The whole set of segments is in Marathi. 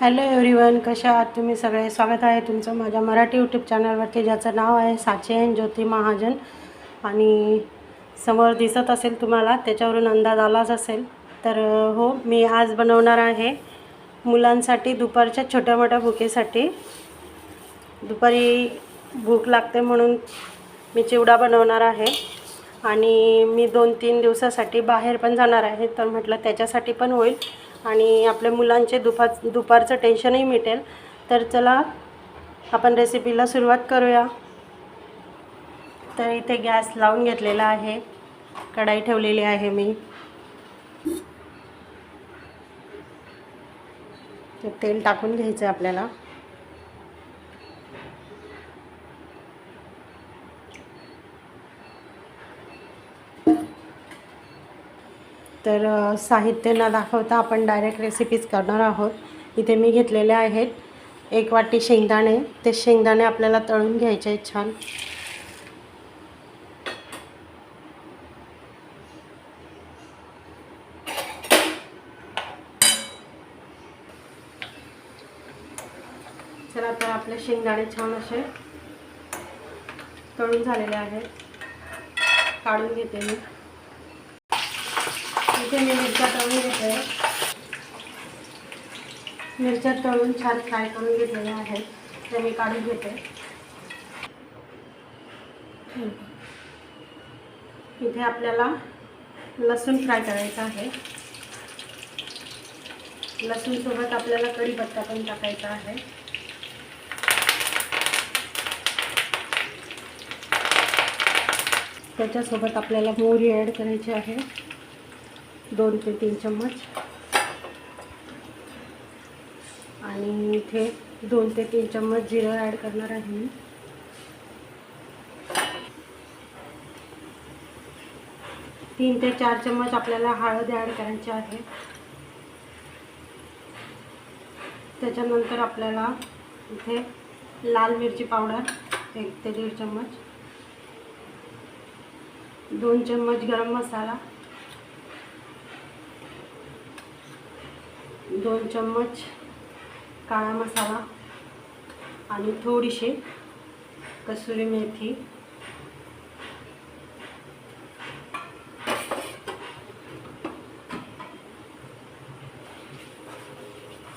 हॅलो एव्हरीवन कशा आहात तुम्ही सगळे? स्वागत आहे तुमचं माझ्या मराठी यूट्यूब चॅनलवरती ज्याचं नाव आहे साचेन ज्योती महाजन. आणि समोर दिसत असेल तुम्हाला त्याच्यावरून अंदाज आलाच असेल. तर हो मी आज बनवणार आहे मुलांसाठी दुपारच्या छोट्या मोठ्या भुकेसाठी. दुपारी भूक लागते म्हणून मी चिवडा बनवणार आहे. आणि मी दोन तीन दिवसासाठी बाहेर पण जाणार आहे तर म्हटलं त्याच्यासाठी पण होईल. आणि आपल्या मुलांचे दुपार दुपारचं टेन्शनही मिटेल. तर चला आपण रेसिपीला सुरुवात करूया. तर इथे गॅस लावून घेतलेला आहे. कढाई ठेवलेली आहे मी. तेल टाकून घ्यायचं आहे आपल्याला. तर साहित्य न दाखवता आपण डायरेक्ट रेसिपीज करणार आहोत. इथे मी घेतलेले आहेत एक वाटी शेंगदाणे. ते शेंगदाणे आपल्याला तळून घ्यायचे आहेत छान. चला तर आपले शेंगदाणे छान असे तळून झालेले आहेत. काढून घेते मी. इथे मी मिरच्या तळून घेते मिरच्या तळून छान फ्राय करून घेतलेल्या आहेत. ते मी काढून घेते. इथे आपल्याला लसूण फ्राय करायचा आहे. लसूणसोबत आपल्याला कढीपत्ता पण टाकायचा आहे. त्याच्यासोबत आपल्याला मोहरी ॲड करायची आहे. दोन ते तीन चम्मच. आणि इथे दोन ते तीन चम्मच जिरं ॲड करणार आहे मी. तीन ते चार चम्मच आपल्याला हळद ॲड करायची आहे. त्याच्यानंतर आपल्याला इथे लाल मिरची पावडर एक ते दीड चम्मच. दोन चम्मच गरम मसाला. दोन चम्मच काळा मसाला आणि थोडीशी कसुरी मेथी.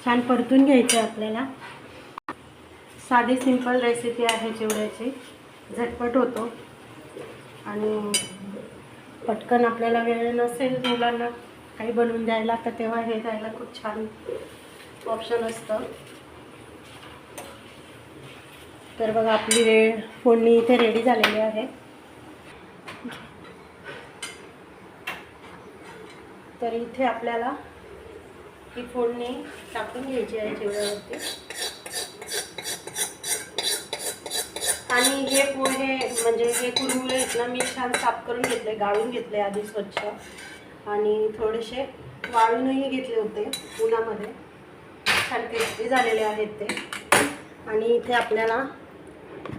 छान परतून घ्यायचं आहे आपल्याला. साधी सिंपल रेसिपी आहे चिवड्याची झटपट होतो. आणि पटकन आपल्याला वेळ नसेल मुलांना. काही बनवून द्यायला तर तेव्हा हे द्यायला खूप छान ऑप्शन असतं. तर बघा आपली रे फोडणी इथे रेडी झालेली आहे. तर इथे आपल्याला ही फोडणी टाकून घ्यायची आहे चिवड्यावरती आणि हे पोहे म्हणजे हे कुरमुळे आहेत ना मी छान साफ करून घेतले गाळून घेतले आधी स्वच्छ. आणि थोडेसे वाळूनही घेतले होते उन्हामध्ये. छान क्रिस्पी झालेले आहेत ते. आणि इथे आपल्याला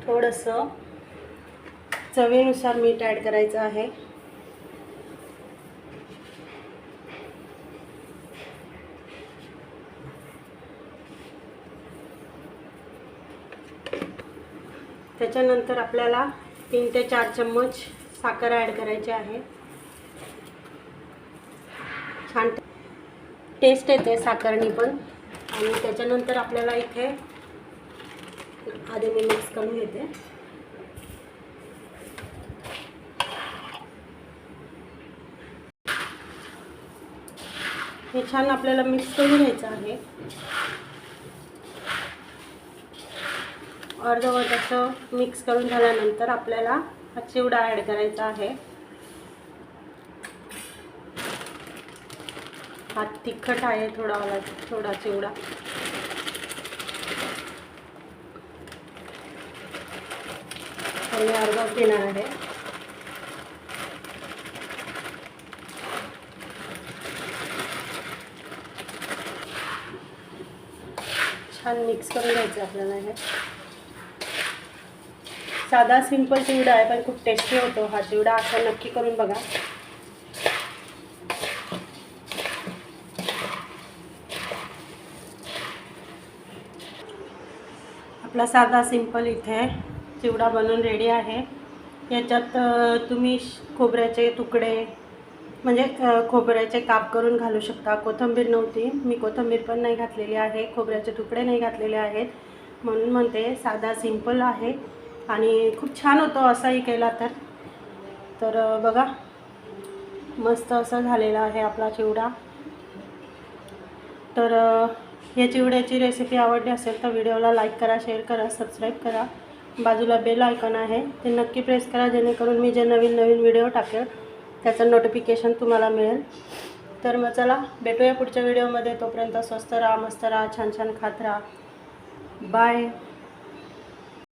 थोडंसं चवीनुसार मीठ ॲड करायचं आहे. त्याच्यानंतर आपल्याला तीन ते चार चम्मच साखर ॲड करायची आहे छान टेस्ट येते साखरणी पण. आणि त्याच्यानंतर आपल्याला इथे आधी मी मिक्स करून घेते. हे छान आपल्याला मिक्स करून घ्यायचं आहे. अर्धवट असं मिक्स करून झाल्यानंतर आपल्याला हा चिवडा ॲड करायचा आहे. हा तिखट आहे थोडावाला थोडा चिवडा तर अर्धाच देणार आहे. छान मिक्स करून घ्यायचं आपल्याला हे. साधा सिंपल चिवडा आहे पण खूप टेस्टी होतो. हा चिवडा असा नक्की करून बघा. आपला साधा सिंपल इथे चिवडा बनवून रेडी आहे. याच्यात तुम्ही श- खोबऱ्याचे तुकडे म्हणजे खोबऱ्याचे काप करून घालू शकता. कोथिंबीर नव्हती. मी कोथिंबीर पण नाही घातलेली आहे. खोबऱ्याचे तुकडे नाही घातलेले आहेत. म्हणून म्हणते साधा सिंपल आहे. आणि खूप छान होतो असाही केला तर. तर बघा. मस्त असं झालेला आहे आपला चिवडा. तर या चिवड्याची रेसिपी आवडली असेल तर व्हिडिओला लाईक करा शेअर करा सबस्क्राईब करा. बाजूला बेल आयकॉन आहे. ते नक्की प्रेस करा जेणेकरून मी जे नवीन नवीन व्हिडिओ टाकेल त्याचं नोटिफिकेशन तुम्हाला मिळेल. तर मग चला भेटूया पुढच्या व्हिडिओमध्ये तोपर्यंत स्वस्त राहा मस्त राहा छान छान खात राहा. बाय